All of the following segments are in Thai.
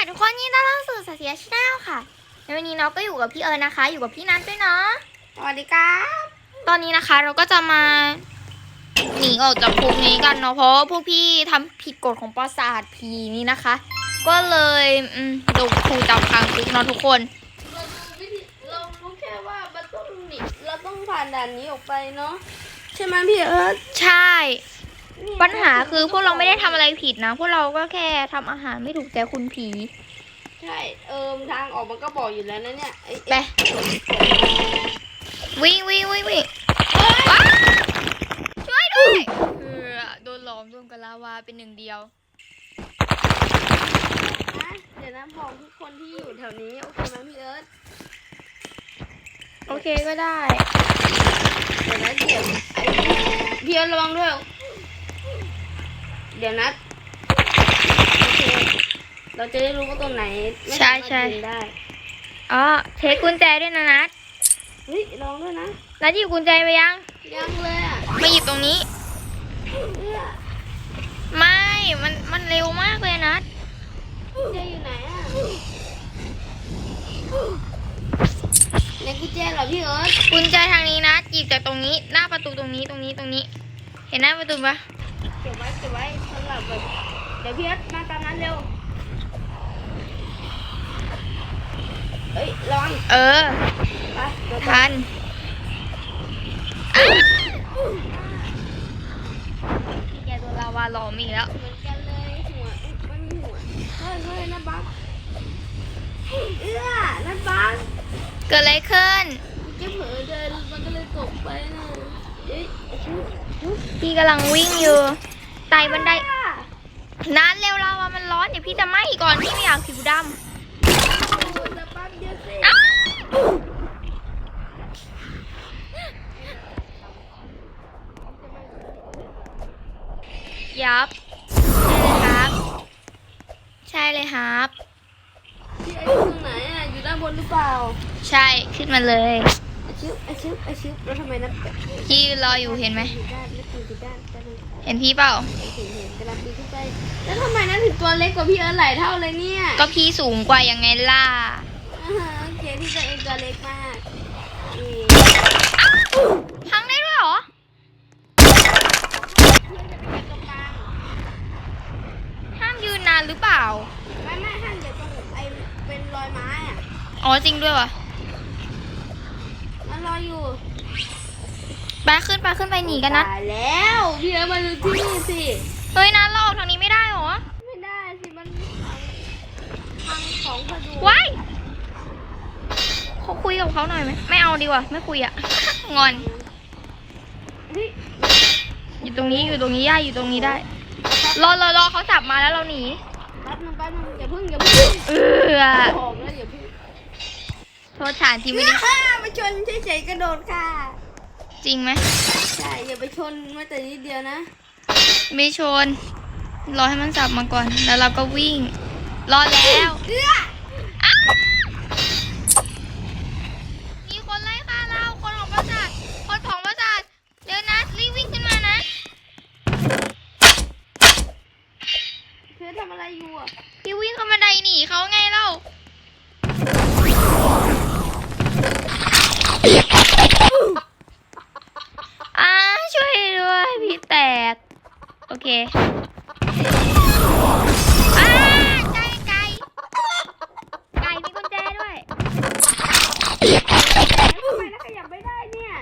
ค่ะทุกคนยินดีต้อนรับสู่สัตยาชแนลค่ะในวันนี้เราก็อยู่กับพี่เอิญนะคะ อยู่กับพี่นัทด้วยเนาะสวัสดีครับตอนนี้นะคะเราก็จะมาหนีออกจากคุกนี้กันเนาะเพราะว่าพวกพี่ทำผิดกฎของปราสาทผีนี้นะคะ ก็เลยอืมโดนครูจับขังคุกเนาะทุกคนเราดูวิธีเรารู้แค่ว่ามันต้องหนีเราต้องผ่านด่านนี้ออกไปเนาะใช่ไหมพี่เอิร์ธใช่เนี่ย ปัญหาคือพวกเราไม่ได้ทำอะไรผิดนะ พวกเราก็แค่ทำอาหารไม่ถูกใจคุณผี ใช่เอิมทางออกมันก็บอกอยู่แล้วนะเนี่ยไอ้ไปไอ้วิ่งวิ่งวิ่งวิ่งว้าวช่วยด้วยเออโดนหลอมรวมกับลาวาเป็นหนึ่งเดียวนะเดี๋ยวนะบอกทุกคนที่อยู่แถวนี้โอเคไหมพี่เอิร์ธโอเคก็ได้ เดี๋ยวนะเดี๋ยวไอ้พี่เอิร์ธระวังด้วย เดี๋ยวนะโอเคเราจะได้รู้ว่าตัวไหนไม่ใช่สามารถใช่ยิงได้อ๋อเช็คกุญแจด้วยนะนัดเฮ้ยลองด้วยนะนัดหยิบกุญแจไปยังยังเลยอะมาหยิบตรงนี้ เอื้อไม่มันมันเร็วมากเลยนัดกุญแจอยู่ไหนอะในกุญแจเหรอพี่เอิร์ธกุญแจทางนี้นะหยิบจากตรงนี้ หน้าประตูตรงนี้ตรงนี้ตรงนี้ เห็นหน้าประตูปะเก็บไว้เก็บไว้ สำหรับแบบเดี๋ยวพี่เอิร์ธมาตามนั้นเร็วเอ้ยระวังเออ ไปเดี๋ยวไปทันพี่แกโดนลาวาหลอมอีกแล้ว เหมือนกันเลยหัวเอ้ยไม่มีหัวเฮ้ยเฮ้ยนั่นบังเอื้อนั่นบังเกิดอะไรขึ้นเก็บเผลอเดินมันก็เลยตกไปนะเอ้ยชุบชุบพี่กำลังวิ่งอยู่ไต่บันไดนานเร็วลาวามันร้อนเดี๋ยว พี่จะไหม้ก่อนพี่ไม่อยากผิวดำจะปั๊มเยอะสิอ้าวยับ ใช่เลยครับ ใช่เลยครับพี่ไอ้อยู่ตรงไหนอะ อยู่ด้านบนหรือเปล่า ใช่ ขึ้นมาเลยไอ ชิบไอชิบไอชิบแล้วทำไมนับพี่ยืนรออยู่เห็นไหมอยู่ด้านไม่ตีอยู่ด้านด้านนี้เห็นพี่เปล่าเห็นเห็นกำลังปีนขึ้นไปแล้วทำไมนั่นถึงตัวเล็กกว่าพี่เอิร์ธหลายเท่าเลยเนี่ยก็พี่สูงกว่ายังไงล่ะอ่าฮะโอเคที่ตัวเองตัวเล็กมากนี่พังได้ด้วยเหรอเพื่อนจะไปเก็บตรงกลางห้ามยืนนานหรือเปล่าไม่ไม่ห้ามเดี๋ยวตรงไอเป็นรอยไม้อะอ๋อจริงด้วยวะมัน รออยู่ไปขึ้นไปขึ้นไปหนีกันนะ ตายแล้วพี่เอิร์ธมาดูที่นี่สิเฮ้ยนะเราออกทางนี้ไม่ได้เหรอไม่ได้สิมันพังพังของพดุงว้ายเขาคุยกับเขาหน่อยไหมไม่เอาดีกว่าไม่คุยอะ งอนเฮ้ยอยู่ตรงนี้อยู่ตรงนี้ย่าอยู่ตรงนี้ได้ รอรอรอเขาจับมาแล้วเราหนีแป๊บนึงแป๊บนึงอย่าเพิ่งอย่าเพิ่งเออหอมแล้วอย่าเพิ่งโทษฐานที่ไม่ได้ฮ่ามาชนเฉยๆกระโดดค่ะ จริงไหมใช่อย่าไปชนแม้แต่นิดเดียวนะ ไม่ชน รอให้มันจับมาก่อน แล้วเราก็วิ่ง รอแล้วเอื้ออ้าวมีคนไล่ฆ่าเรา คนของประสาทคนของประสาทเดี๋ยวนะรีบวิ่งขึ้นมานะเพื่อทำอะไรอยู่อะพี่วิ่งเข้ามาไดหนีเขาไงเล่า แตก โอเค อ่าใจไก่ ไก่มีกุญแจด้วย ทำไมแล้วขยับไม่ได้เนี่ย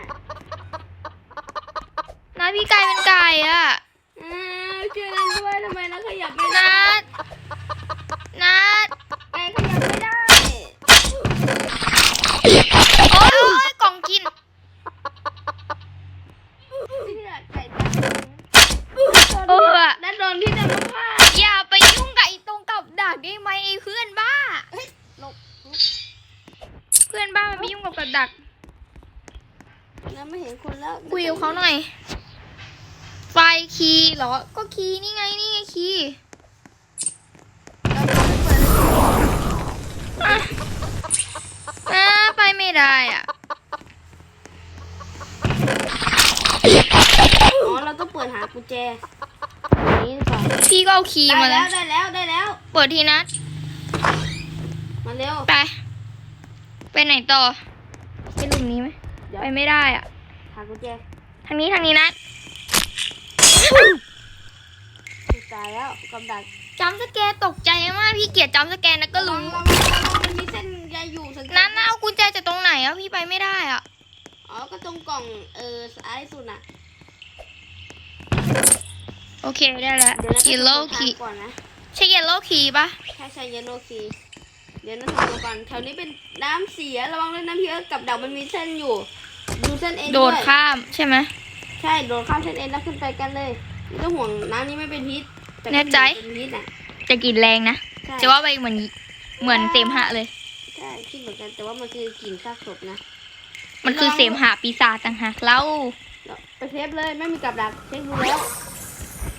นะพี่ไก่เป็นไก่อะ อ่าช่วยเราด้วยทำไมแล้วขยับไม่ได้ นัด นัด ไก่ขยับไม่ได้ โอ๊ยโอ๊ยกล่องกิน เพื่อไก่ตาย เออ แล้วโดนพี่จะมาฆ่า อย่าไปยุ่งกับไอ้ตรงกับดักได้ไหมไอ้เพื่อนบ้า เฮ้ยหลบ เพื่อนบ้ามันไปยุ่งกับกับดัก แล้วไม่เห็นคนแล้ว คุยกับเขาหน่อย ไฟคีย์เหรอ ก็คีย์นี่ไงนี่ไงคีย์ เราไปเปิดเลย อะอะไปไม่ได้อะ อ๋อเราต้องเปิดหา กุญแจนี่ดีกว่าพี่ก็เอาคีย์ได้มาแล้แล้วว ได้แล้วได้แล้ว เปิดทีนัดมาเร็วไป ไปไหนต่อ ไปหลุมนี้ไหมเดี๋ยวไปไม่ได้อะหากุญแจทางนี้ทางนี้นะถูกตายแล้วกับดักจำสแกนตกใจมากพี่เกียรติจำสแกนนะก็รู้ระวังระวังมันมีเส้นใยอยู่สังเกตนั้นน่ะเอากุญแจจากตรงไหนอะพี่ไปไม่ได้อะอ๋อก็ตรงกล่องเออซ้ายสุดน่ะ โอเคได้แล้วเดี๋ยวเราจะ yellow สำรวจทาง key ก่อนนะใช่ yellow key ปะใช่ใช่เยลโลคีเดี๋ยวนะสำรวจก่อนแถวนี้เป็นน้ำเสียระวังด้วยนะพี่เอิร์ธกับดักมันมีเส้นอยู่ ดูเส้นเอ็นโดด้วดยข้ามใช่ไหมใช่โดดข้ามเส้นเอ็นแล้วขึ้นไปกันเลยไม่ต้องห่วงน้ำนี้ไม่เป็นพิษต่ก็แน่ใจเป็นพิษน่ะจะกลินแรงนะใช่จะว่าไปเหมือนเหมือนเสมหะเลยใช่คิดเหมือนกันแต่ว่ามันคือกลิ่นซากศพนะมันคือเสมหะปีศาจต่างหากเล่า ไปเทปเลยไม่มีกับดักเช็คดูแล้ว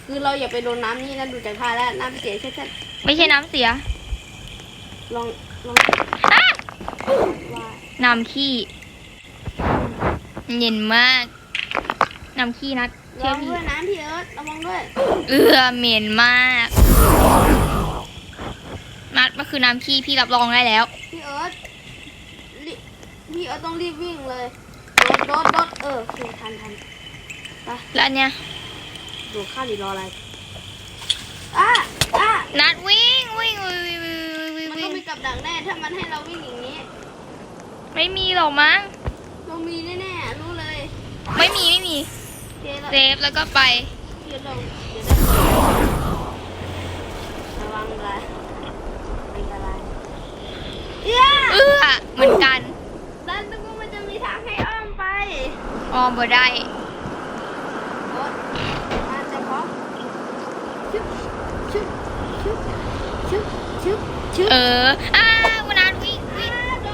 คือเราอย่าไปโดนน้ำนี่นะดูจากท่าแล้วน้ำเสียแค่แค่ไม่ใช่น้ำเสียลองลองอะว่าน้ำขี้ เย็นมากน้ำขี้นัดระเชื่อวังพี่ด้วยนะพี่เอิร์ธระวังด้วยเอือเหม็นมากนัดมันคือน้ำขี้พี่รับรองได้แล้ว พี่เอิร์ธรีพี่เอิร์ธต้องรีบวิ่งเลยโดดโดดโดดเออคือทันทัน แล้วอันเนี่ยโดดข้ามหรือรออะไรอะอะนัดวิ่งวิ่งวิ่งวิ่งวิ่งมันวิ่ต้องงมีกับดักแน่ถ้ามันให้เราวิ่งอย่างนี้ ไม่มีหรอกมั้งต้องมีแน่ๆรู้เลยไม่มีไม่มีโอเคแล้วเซฟแล้วก็ไปพี่เอิร์ธลองเดี๋ยวได้ระวังเลยอันตรายเอี้ยเอื้อเหมือนกัน ดันนึกว่ามันจะมีทางให้อ้อมไป ออมบ่ได้ โอ๊ยมาจะพร้อม ชึบชึบชึบชึบชึบชึบเอออ้าวนัดวิ่งวิ่ง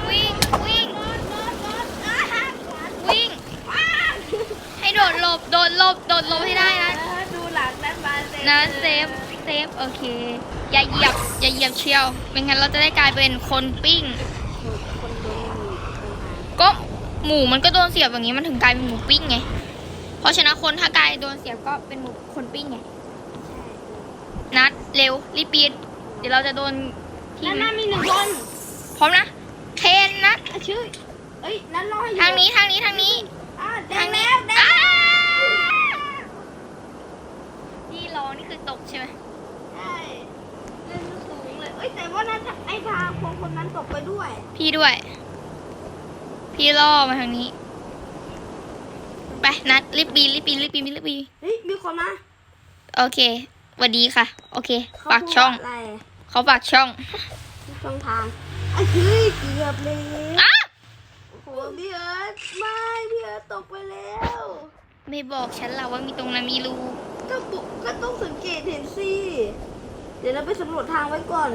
วิ่งวิ่งโดดโดดโดดอ่าฮะวิ่งว้าวให้โดดหลบ โดดหลบ โดดหลบให้ได้นะเออดูหลังด้านบานเซฟนะเซฟ เซฟ โอเค อย่าเหยียบ อย่าเหยียบเชียว ไม่งั้นเราจะได้กลายเป็นคนปิ้งคนโดนหนีคนหายก็หมูมันก็โดนเสียบอย่างนี้มันถึงกลายเป็นหมูปิ้งไง เพราะฉะนั้นคนถ้ากลายโดนเสียบก็เป็นหมูคนปิ้งไง นัดเร็วรีบปีนเดี๋ยวเราจะโดนทีด้านมหน้ามีหนึ่งคนพร้อมนะเคนนัดอะชื่อเอ้ยนั่นรออยู่ทางนี้ทางนี้ทางนี้ อ่าแดทางงแล้นี้วแดงอ้าแล้วที่ร้องนี่คือตกใช่ไหมใช่เล่นสูงเลยเอ้ยแต่ว่าน่าจะไอ้พาคนคนนั้นตกไปด้วยพี่ด้วย พี่ล่อมาทางนี้ไปนัดรีบปีนรีบปีนรีบปีนรีบปีนเฮ้ยมีคนมาโอเค สวัสดีค่ะ โอเคเขฝากช่องพูดอะไรเขาฝากช่องช่องทางไอ้เฮ้ยเกือบเลยอ้าโอ้โหพี่เอิร์ธไม่พี่เอิร์ธตกไปแล้ว ไม่บอกฉันหรอว่ามีตรงนั้นมีรูก็บุกก็ต้องสังเกตเห็นสิเดี๋ยวเราไปสำรวจทางไว้ก่อน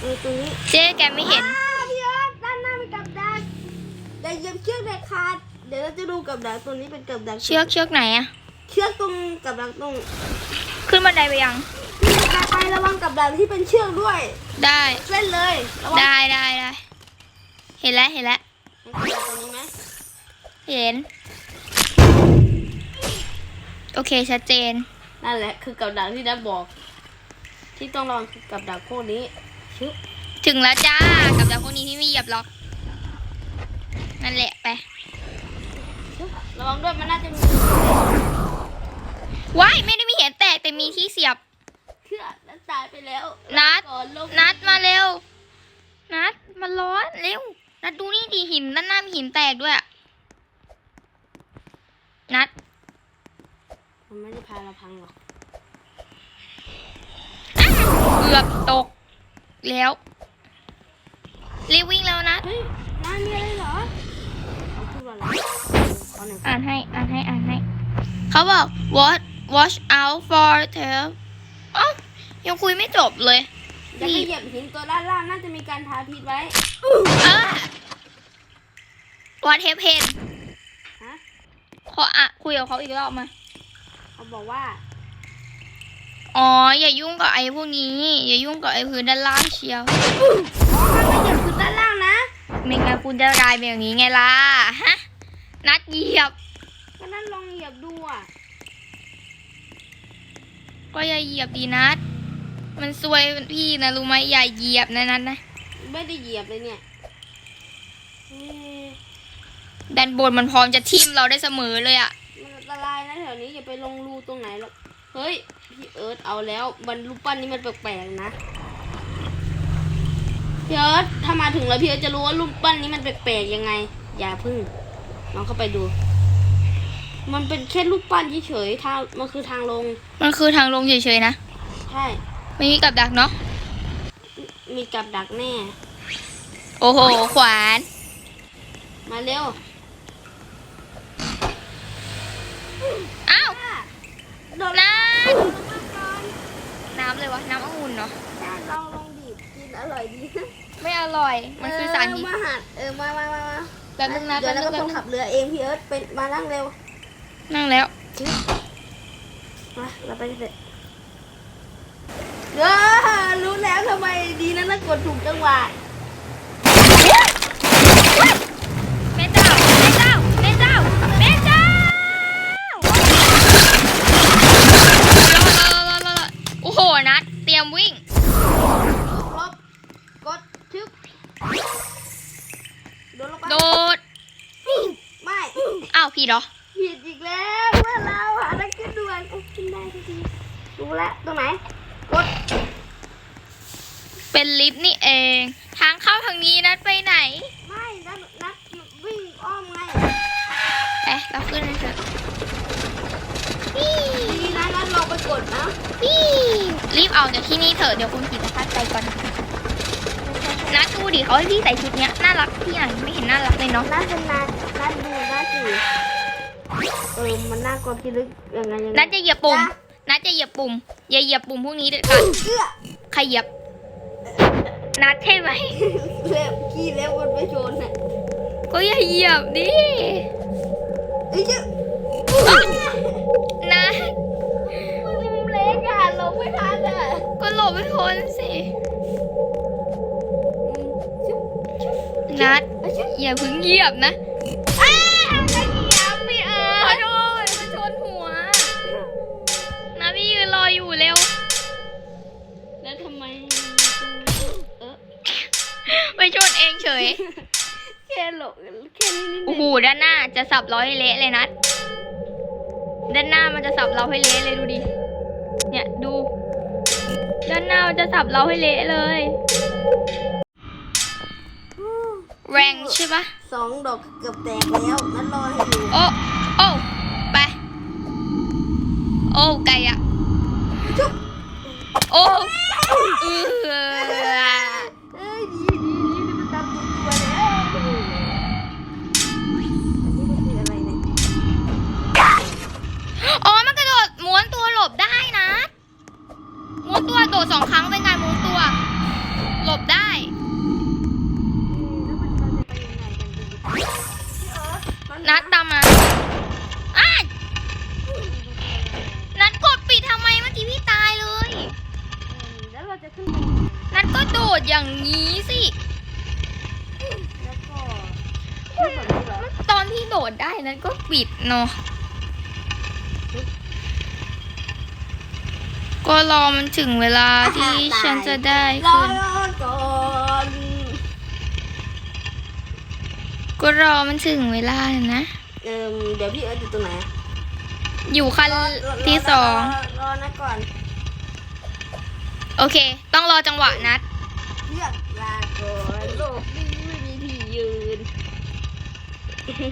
เออตรงนี้เจ๊แกไม่เห็นอ้าพี่เอิร์ธด้านหน้ามีกับดักอย่าเหยียบเชือกเด็ดขาดเดี๋ยวเราจะดูกับดักตัวนี้เป็นกับดักเชือกเชือกไหนอะเชือกตรงกับดักตรง ขึ้นบันไดไปยังนี่ไปไประวังกับดักที่เป็นเชือกด้วย ได้ เล่นเลยระวังได้ได้ได้เห็นแล้วเห็นแล้วเห็นกับดักตัวนี้ไหมเห็น โอเคชัดเจน นั่นแหละ คือกับดักที่ดับบอก ที่ต้องระวังคือกับดักพวกนี้ชึบถึงแล้วจ้ากับดักพวกนี้ที่ไม่เหยียบล็อก นั่นแหละไปชึบระวังด้วยมันน่าจะมีว้ายไม่ได้มีเห็นแต กแต่มีที่เสียบเชือกนั้นตายไปแล้วนัดก่อนลงนัดมาเร็ว นัดมาร้อนเร็ว นัดดูนี่ดีหินด้านหน้ามีหินแตกด้วยอะนัด มันไม่ได้พาเราพังหรอกเกือบตกแล้วรีบวิ่งแล้วนัดเฮ้ยนายมีอะไรเหรอเขาพูดว่าอะไรขอหน่อยอ่านให้ อ่านให้ อ่านให้ เขาบอก watch watch out for tail เอ้ายังคุยไม่จบเลยอย่าไปเหยียบหินตัวด้านล่างน่าจะมีการทาพิษไว้เออ what happened ฮะขออะคุยกับเขาอีกรอบมา เขาบอกว่า อ๋อ อย่ายุ่งกับไอ้พวกนี้ อย่ายุ่งกับไอ้พื้นด้านล่างเชียวอ๋อมันไม่เหยียบคือด้านล่างนะไม่งั้นคุณจะกลายเป็นอย่างนี้ไงล่ะ ฮะ นัดเหยียบ ก็นั่นลองเหยียบดูอะ ก็อย่าเหยียบดีนัดมมันซวยพี่นะรู้ไหมอย่าเหยียบนะนัทนะ ไม่ได้เหยียบเลยเนี่ยเอ๊ะด้านบนมันพร้อมจะทิ่มเราได้เสมอเลยอะมันอันตรายนะแถวนี้อย่าไปลงรูตรงไหนหรอก เฮ้ย พี่เอิร์ธเอาแล้วมันรูปปั้นนี้มันแปลกๆนะ พี่เอิร์ธถ้ามาถึงแล้วพี่เอิร์ธจะรู้ว่ารูปปั้นนี้มันแปลกๆยังไง อย่าพึ่งลองเข้าไปดู มันเป็นแค่รูปปั้นเฉยๆทางมันคือทางลง มันคือทางลงเฉยๆนะ ใช่ ไม่มีกับดักเนาะ มีกับดักแน่ โอ้โห ขวาน มาเร็ว อ้าว โดนน้มาก่อนำน้ำเลยวะ น้ำองุ่นเนาะจ้าลองลองบีบกินอร่อยดี ไม่อร่อย มันคือสารเอพิอษมาหัดเออ มามามามาแป๊บนึงนะเดี๋แป๊ยวบเรานึงก็แป๊บนึงต้องขับเรือเองพี่เอิร์ธเป็นมานั่งเร็ว นั่งแล้วมาเราไปกันเถอะเออรู้แล้วทำไมดีนะถ้ากดถูกจังหวะ แม่เจ้า แม่เจ้า แม่เจ้า แม่เจ้า โอ้โห นัด เตรียมวิ่ง ลบกดชึบโดนลงไป โดด ไม่ อ้าวพี่เหรอ ผิดอีกแล้วเมื่อเราหาอะไรขึ้นด่วนโอ้ขึ้นได้ทันทีรู้แล้วตรงไหน กด เป็นลิฟต์นี่เอง ทางเข้าทางนี้นัดไปไหน ไม่นัดนัดวิ่งอ้อมไงเอ๊ะเราขึ้นเลยเถอะดีนะนัดลองไปกดนะนี่รีบออกจากที่นี่เถอะเดี๋ยวคุณผีจะพัดใจก่อนนัดดูดิเขาให้พี่ใส่ชุดเนี้ยน่ารักที่ไหนไม่เห็นน่ารักเลยเนาะนัดเป็นนัดนัดดูนัดสิเออมันน่ากลัวพี่ลึกยังไงยังไงนัดจะเหยียบปุ่มนัดจะเหยียบปุ่มอย่าเหยียบปุ่มพวกนี้เด็ดขาดเอื้อใครเหยียบ นัดใช่ไหมเล็บขี้เล็บมันไปชนน่ะก็อย่าเหยียบดิเอ้ยเจ้าอ๊ะนัดมุมเล็กอะลงไม่ทันอะก็หลบไปพ้นสิอืมชุบชุบนัดเอาชุบอย่าเพึ่งเหยียบนะ เองเฉยแค่หลบแค่นี้นิดโอ้เดีโหยวด้านหน้าจะสับเราให้เละเลยนัดด้านหน้ามันจะสับเราให้เละเลยดูดิ เนี่ยดู ด้านหน้ามันจะสับเราให้เละเลย แรงใช่ปะสองดอกเกือบแตกแล้วนัดรอให้อยู่โอ้โอ้ไป โอ้ไก่อะชุบโอ้เออ โดดสองครั้งเป็นการม้วนตัว หลบได้ นัดตามมาอ้ายนัดกดปิดทำไมเมื่อกี้พี่ตายเลย แล้วเราจะขึ้นไปยังนัดก็โดดอย่างนี้สิแล้วก็ตอนที่โดดได้นัดก็ปิดเนาะ ก็รอมันถึงเวลาที่ฉันจะได้รอขึ้นก่อนก็รอมันถึงเวลานะ เอิ่มเดี๋ยวพี่เอิร์ธอยู่ตรงไหนอะอยู่ขั้นรอรอที่สองรอรอนะก่อนโอเค ต้องรอจังหวะนัดเลือกลาก่อนโลกนี้ไม่มีที่ยืน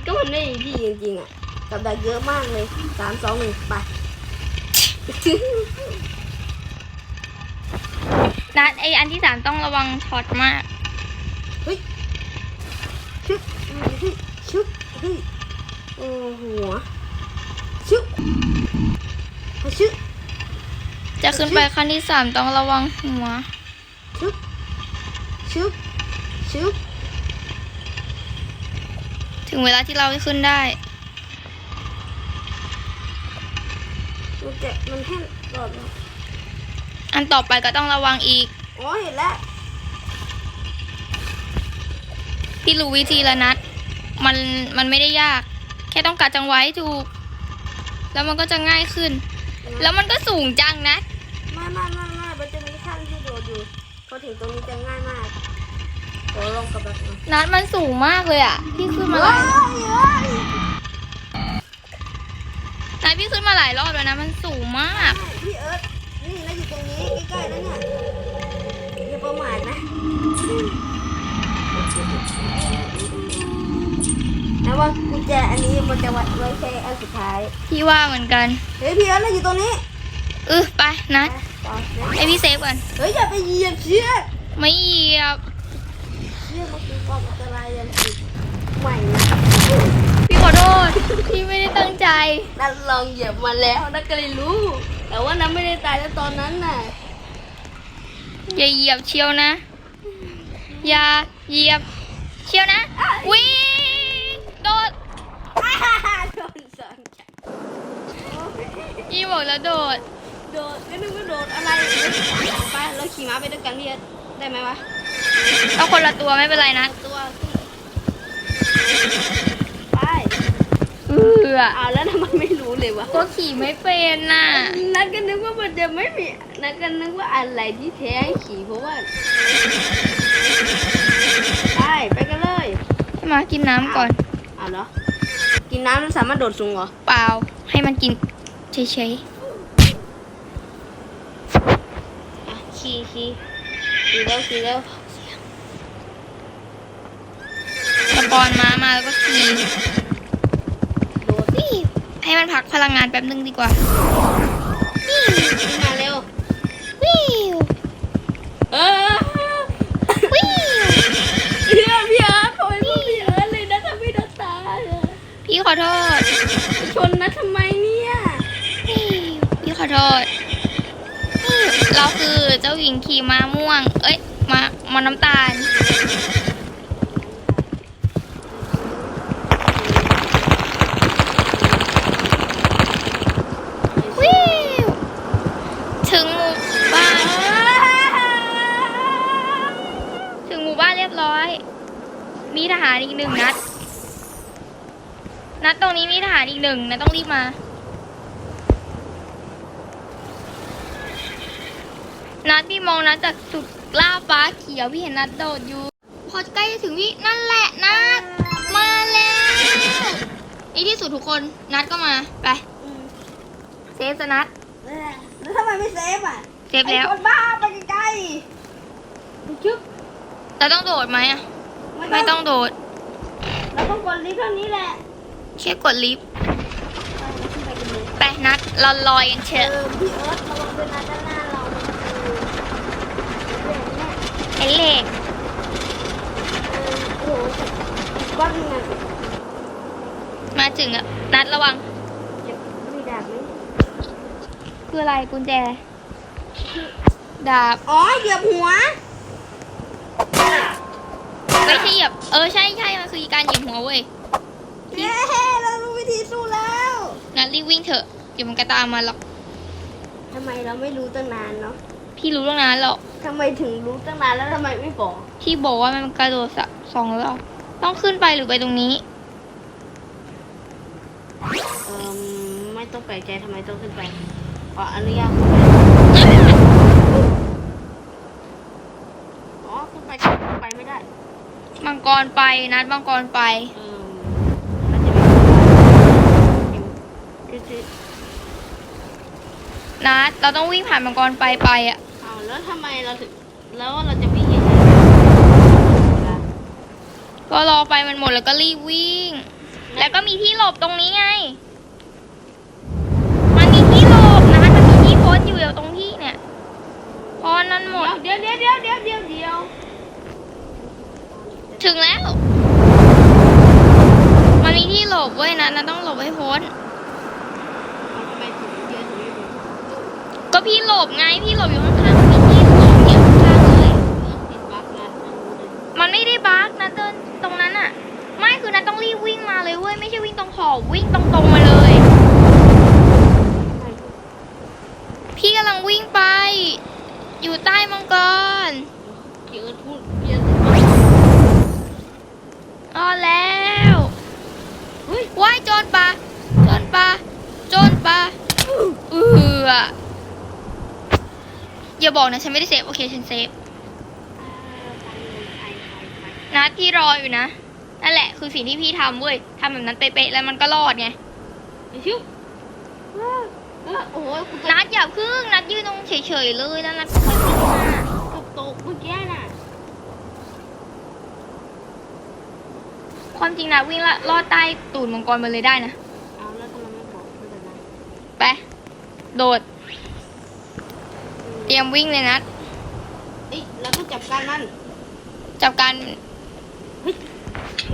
ก็มันไม่มีที่จริงๆอะกับดักเยอะมากเลยสามสองหนึ่งไป นัดไออันที่สามต้องระวังช็อตมากเฮ้ยชึบเฮ้ยชึบเฮ้ยโอ้หัวชึบเอาชึบจะขึ้นไปขั้นที่สามต้องระวังหัวชึบชึบชึบถึงเวลาที่เราจะขึ้นได้มันจะมันแห้งหลอด อันต่อไปก็ต้องระวังอีกอ๋อเห็นแล้ว พี่รู้วิธีแล้วนัด มันมันไม่ได้ยาก แค่ต้องกัดจังหวะให้ถูก แล้วมันก็จะง่ายขึ้น แล้วมันก็สูงจังนะ ไม่ไม่ไม่ไม่มันจะมีขั้นพอถึงตรงนี้จะง่ายมากขอลองกับแบบนี้นัดมันสูงมากเลยอะ พี่ขึ้นมาหเฮ้ลายยเฮ้ยนัดพี่ขึ้นมาหลายรอบแล้วนะ มันสูงมาก พี่ นะว่ากุญแจอันนี้มันจะไว้ไว้แค่อันสุดท้าย พี่ว่าเหมือนกัน เฮ้ยพี่เอิร์ธน่ะอยู่ตรงนี้เออไปนัดต่อเชือกให้พี่เซฟก่อนเฮ้ยอย่าไปเหยียบเชือกไม่เหยียบเชือกมันคือความอันตรายอย่างสุดใหม่นะพี่ขอโทษพี่ไม่ได้ตั้งใจนั่นลองเหยียบมาแล้วนั่นก็เลยรู้ แต่ว่านั้นไม่ได้ตายแล้วตอนนั้นน่ะอย่าเหยียบเชียวนะ อย่าเหยียบ เชียวนะ วิ่งโดดโดนสองจับพี่บอกแล้วโดด โดดก็นึกว่าโดดอะไรไปเราขี่ม้าไปด้วยกันพี่เอิร์ธได้ไหมวะเอาคนละตัวไม่เป็นไรนะ ตัวไปเออเอาแล้วทำไมไม่รู้เลยวะก็ขี่ไม่เป็นน่ะ นักก็นึกว่ามันจะไม่มีนักก็นึกว่าอะไรที่แท้ขี่เพราะว่า ไปไปกันเลยมากินน้ำก่อนเอาเหรอ กินน้ำแล้วสามารถโดดสูงเหรอ เปล่า ให้มันกินเฉยอะขี่ขี่ขี่เร็วขี่เร็วๆสปอนม้ามาแล้วก็ขี่โดดดิให้มันพักพลังงานแป๊บนึงดีกว่าขึ้นมาเร็ว วิว เออ วิว พี่เอิร์ธพี่เอิร์ธโอยพวกพี่เอิร์ธเลยนะถ้าไม่โดนตายอะ พี่ขอโทษ ชนนะทำไมเนี่ย วิวพี่ขอโทษวิวเราคือเจ้าหญิงขี่ม้าม่วง เอ้ยม้ามาน้ำตาล วิวถึงหมู่บ้าน ถึงหมู่บ้านเรียบร้อย มีทหารอีกหนึ่งนัด นัดตรงนี้มีทหารอีกหนึ่งนัดต้องรีบมา นัด พี่มองนัดจากสุดกล้าฟ้าเขียวพี่เห็นนัดโดดอยู่ พอใกล้จะถึงวินั่นแหละนัดมาแล้วในที่สุดทุกคนนัดก็มาไปอืมเซฟสนัดแล้วทำไมไม่เซฟอะเซฟแล้วไอ้คนบ้าไปไกลๆชึบเราต้องโดดไหมอะไม่ต้องโดดเราต้องกดลิฟต์เท่านี้แหละแค่กดลิฟต์ไปเราขึ้นไปกันเลยไปนัดเราลอยกันเชเออะอพี่เอิร์ธระวังด้วยนะด้านหน้าเรามันคือเรื่องเนี่ย ไอ้เหล็กเออโอ้โหก้อนเงินมาถึงอะนัดระวัง จะมีดาบไหมคืออะไรกุญแจ ดาบ อ๋อเหยียบหัว ไม่ใช่เหยียบ เออใช่ใช่มันคือการเหยียบหัวเว้ย เย้เรารู้วิธีสู้แล้วนัดรีบวิ่งเถอะเดี๋ยวมันก็ตามมาหรอกทำไมเราไม่รู้ตั้งนานเนาะ พี่รู้ตั้งนานแล้วทำไมถึงรู้ตั้งนานแล้วทำไมไม่บอกพี่บอกว่ามันกระโดดสะสองรอบต้องขึ้นไปหรือไปตรงนี้ เออไม่ต้องแปลกใจทำไมต้องขึ้นไปขออนุญาตอ๋อขึ้นไปขึ้นไปไม่ได้ มังกรไปนัดมังกรไป เออมันจะมีคือคือ นัดเราต้องวิ่งผ่านมังกรไปไปอะเอา แล้วทำไมเราถึง แล้วเราจะวิ่งยังไงก็รอไปมันหมดแล้วก็รีบวิ่ง แล้วก็มีที่หลบตรงนี้ไง มันมีที่หลบนะมันมีที่โพสต์อยู่เดี๋ยวตรงที่เนี่ย พอนั้นหมด เดี๋ยวเดี๋ยวเดี๋ยวเดี๋ยวเดี๋ยวเดี๋ยวถึงแล้ว มันมีที่หลบเว้ยนะนะต้องหลบให้พ้นเอาทำไมถึงเยอะถึงไม่รู้ก็พี่หลบไง พี่หลบอยู่ข้าง มันไม่ได้บั๊กนะเดินตรงนั้นอะไม่คือนันต้องรีบวิ่งมาเลยเว้ยไม่ใช่วิ่งตรงขอบวิ่งตรงๆมาเลย พี่กำลังวิ่งไป อยู่ใต้มังกรเยอะพูดเยอะอ๋อแล้วเฮ้ยว่ายโจรปลาโจรปลาโจรปลาเอออย่าบอกนะฉันไม่ได้เซฟโอเคฉันเซฟ นัดพี่รออยู่นะ นั่นแหละคือสิ่งที่พี่ทำเว้ยทำแบบนั้นเป๊ะๆแล้วมันก็รอดไงไอ้ชิวเออเออโอ้โหกูนัดอย่าพึ่งนัดยืนตรงเฉยๆเลยแล้วนัดก็ค่อยวิ่งมาตกตกเมื่อกี้น่ะ ความจริงนะวิ่งละลอดใต้ตูดมังกรมาเลยได้นะ เอาแล้วทำไมไม่บอกไม่เป็นไรไป โดด เตรียมวิ่งเลยนัดเอ้ยเราต้องจับการมัน จับการ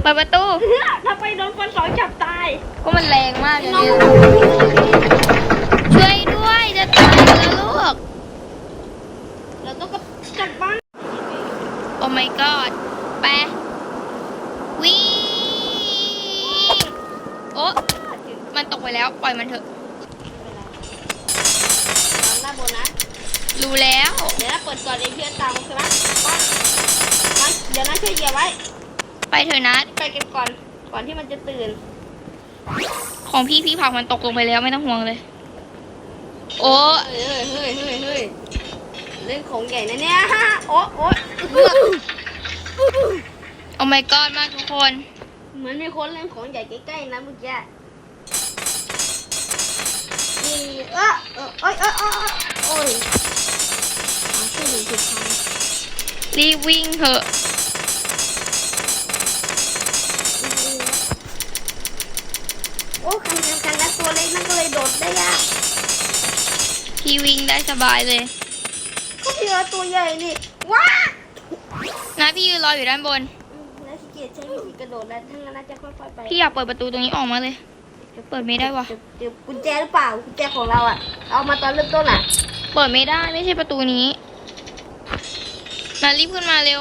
เปิดประตูเฮ้ยถ้าไปโดนคนสองจับตาย ก็มันแรงมากอย่างน้อง นี้ช่วยด้วยจะตายแล้วลูก เราต้องก็จับมัน โอ้ my god ไป วิ่ง โอ้มันตกไปแล้ว ปล่อยมันเถอะ ทำหน้าบนนะ รู้แล้ว เดี๋ยวนะเปิดก่อนเองเพื่อนตามใช่ไหมมามาเดี๋ยวนะช่วยเหยียบไว้ ไปเถอะนัด ไปเก็บก่อน ก่อนที่มันจะตื่น ของพี่พี่ ผักมันตกลงไปแล้วไม่ต้องห่วงเลย โอ้เฮ้ยเฮ้ยเฮ้ยเฮ้ยเล่นของใหญ่นะเนี่ยโอ้โอ้โอ้ my god มากทุกคน เหมือนมีคนเล่นของใหญ่ใกล้ๆนะเมื่อกี้นี่เออเออเอ้ยเอ้ยเอ้ยเอ้ยโอ้ยช่วยหนูผิดทางรีบวิ่งเถอะ โอ้คันคัน คันแล้วตัวเล็กนั่นก็เลยโดดได้ยากพี่วิ่งได้สบายเลยก็พี่เอาตัวใหญ่นี่ว้านะพี่ยืนรออยู่ด้านบน อืมแล้วขี้เกียจใช้วิธีกระโดดแล้วทั้งนั้นน่าจะค่อยๆไปพี่อยากเปิดประตูตรงนี้ออกมาเลย เปิดไม่ได้วะเดี๋ยวเดี๋ยวกุญแจหรือเปล่ากุญแจของเราอะเอามาตอนเริ่มต้นอะเปิดไม่ได้ไม่ใช่ประตูนี้นารีบขึ้นมาเร็ว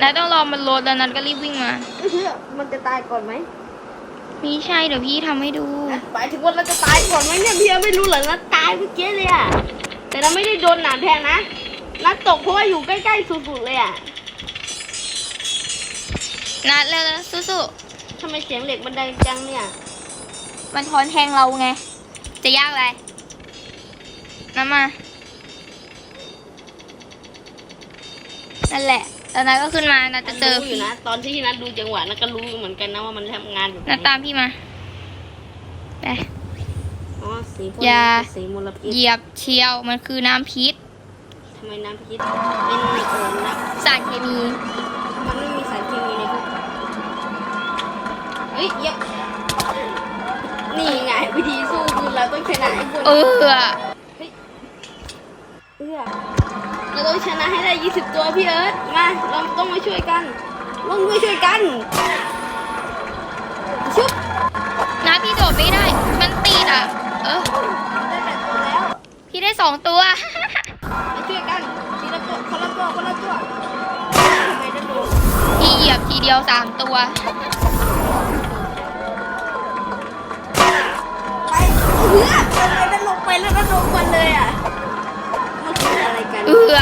นาต้องรอมันโหลดแล้วนัดก็รีบวิ่งมาเฮ้ยมันจะตายก่อนไหมมีใช่เดี๋ยวพี่ทำให้ดู หมายถึงว่าเราจะตายก่อนไหมเนี่ยพี่ยังไม่รู้เหรอนะตายเมื่อกี้เลยอะแต่เราไม่ได้โดนหนามแทงนะนัดตกเพราะว่าอยู่ใกล้ๆสุดๆเลยอะนัดเร็วๆสู้ทำไมเสียงเหล็กมันดังจังเนี่ย ๆมันทอนแทงเราไง จะยากอะไรน้ำมา นั่นแหละ แล้วนัดก็ขึ้นมานัดจะเจอรู้อยู่พี่นะ ตอนที่นัดดูจังหวะนัดก็รู้เหมือนกันนะว่ามันทำงานแบบไหนนัดตามพี่มาไป อ๋อสีพวกอย่านี้เป็นสีมลพิษเหยียบเชียวมันคือน้ำพิษ ทำไมน้ำพิษเป็นเอิญนะสารเคมีมันไม่มีสารเคมีเลยครับเฮ้ยเย็บนี่ไงวิธีสู้คือเราต้องชนะไอ้พวกเอนี้อเอื้อ เราต้องชนะให้ได้ 20 ตัวพี่เอิร์ธมาเราต้องมาช่วยกันลงด้วยช่วยกันชุบน้ำพี่โดดไม่ได้ มันติดอะ เออได้แปดตัวแล้ว พี่ได้สองตัวมาช่วยกันทีละตัวคนละตัวคนละตัวทำไมได้โดนพี่เหยียบทีเดียวสามตัวไปเอื้อทำไมได้ลงไปแล้วก็ลงมาเลยอะ เออ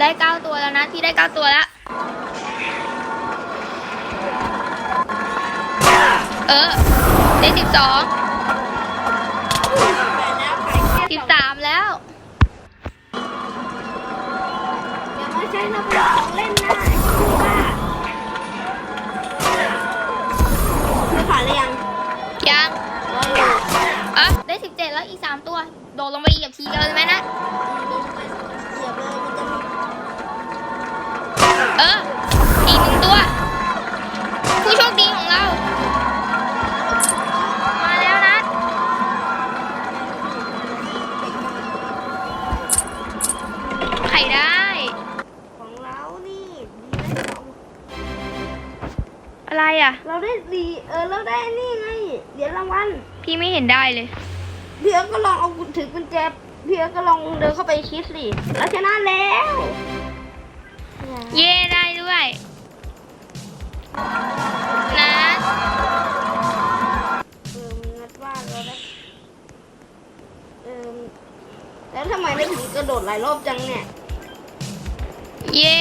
ได้เก้าตัวแล้วนะพี่ได้เก้าตัวแล้ว เออ ได้สิบสองแปดแล้วขายแค่สิบสองสามแล้วอย่ามาใช้ระเบิดของเล่นนะไอ้พวกบ้าเธอผ่านหรือยังยังรออยู่อะได้สิบเจ็ดแล้วอีกสามตัว โดดลงไปเหยียบทีเดียวเลยไหมนะ ผู้โชคดีของเรา มาแล้วนะไข่ได้ ของเรานี่ดีนะอะไรอะ เราได้ดีเออเราได้นี่ไงเหรียญรางวัลพี่ไม่เห็นได้เลย พี่เอิร์ธก็ลองเอาถือกุญแจพี่เอิร์ธก็ลองเดินเข้าไปคิดสิเราชนะแล้ว เย่ได้ด้วย โดดหลายรอบจังเนี่ย เย่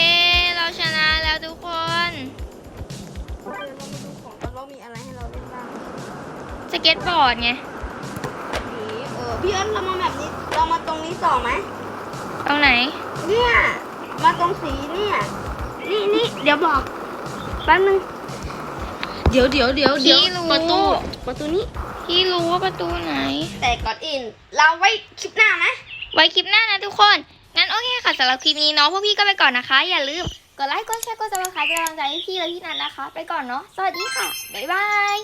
เราชนะแล้วทุกคนเออเรามาดูของกันว่ามีอะไรให้เราเล่นบ้างสเก็ตบอร์ดไงนี่เออพี่เอิร์ธเรามาแบบนี้เรามาตรงนี้ต่อไหมไปตรงไหน เนี่ยมาตรงสีเนี่ยนี่นี่เดี๋ยวบอกแป๊บนึงเดี๋ยวเดี๋ยวเดี๋ยวเดี๋ยวพี่รู้ ประตูประตูนี้ พี่รู้ว่าประตูไหน แต่ก่อนอื่นเราไว้คลิปหน้านะ ไว้คลิปหน้านะทุกคน งั้นโอเคค่ะสำหรับคลิปนี้เนาะพวกพี่ก็ไปก่อนนะคะ อย่าลืมกดไลค์กดแชร์กดซับสไครป์เป็นกำลังใจให้พี่และพี่นันนะคะ ไปก่อนเนาะสวัสดีค่ะบ๊ายบาย